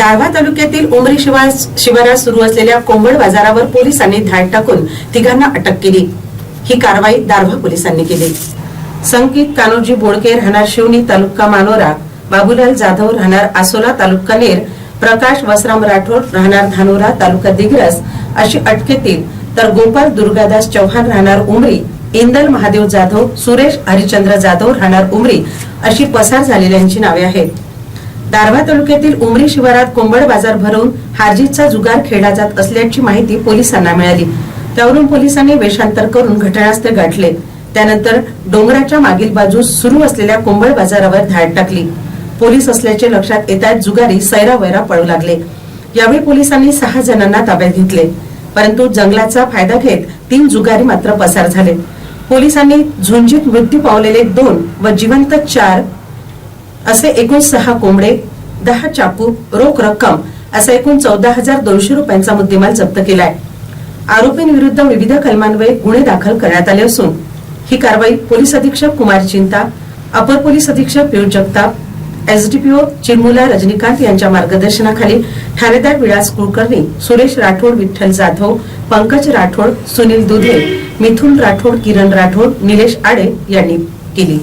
दाळवा तालुक्यातील उमरी शिवारात सुरू असलेल्या कोंबड बाजारावर पोलिसांनी धाड टाकून तिघांना अटक केली. ही कारवाई दारव्हा पोलिसांनी केली. संकेत कान्होजी बोडके राहणार शिवनी तालुका मानोरा बाबूलाल जाधव राहणार आसोला तालुका नेर प्रकाश वसराम राठोड राहणार धानोरा तालुका दिग्रस अशी अटकेतील तर गोपाल दुर्गादास चव्हाण राहणार उमरी इंदल महादेव जाधव सुरेश हरिचंद्र जाधव राहणार उमरी अशी पसार झालेल्यांची नावे आहेत. दारव्हा तालुक्यातील उमरी शिवारात कोंबड बाजार भरवून हारजीतचा जुगार खेळला जात असल्याची माहिती पोलिसांना मिळाली. त्यावरून पोलिसांनी वेषांतर करून घटनास्थळ गाठले. त्यानंतर डोंगराच्या मागील बाजूस सुरू असलेल्या कोंबड बाजारावर धाड टाकली. पोलीस असल्याचे लक्षात येताच जुगारी सैरावैरा पळू लागले. यावेळी पोलिसांनी सहा जणांना ताब्यात घेतले. परंतु जंगलाचा फायदा घेत तीन जुगारी मात्र पसार झाले. पोलिसांनी झुंजीत मृत्यू पावलेले दोन व जिवंत चार असे एकूण सहा कोंबडे दहा चाकू रोख रक्कम असा एकूण चौदा हजार दोनशे रुपयांचा मुद्देमाल जप्त केलाय. आरोपींविरुद्ध विविध कलमान्वये गुन्हे दाखल करण्यात आले असून ही कारवाई पोलीस अधीक्षक कुमार चिंता अपर पोलीस अधीक्षक पियुष जगताप एसडीपीओ चिरमुला रजनीकांत यांच्या मार्गदर्शनाखाली ठाणेदार विलास कुलकर्णी सुरेश राठोड विठ्ठल जाधव पंकज राठोड सुनील दुधे मिथुन राठोड किरण राठोड निलेश आडे यांनी केली.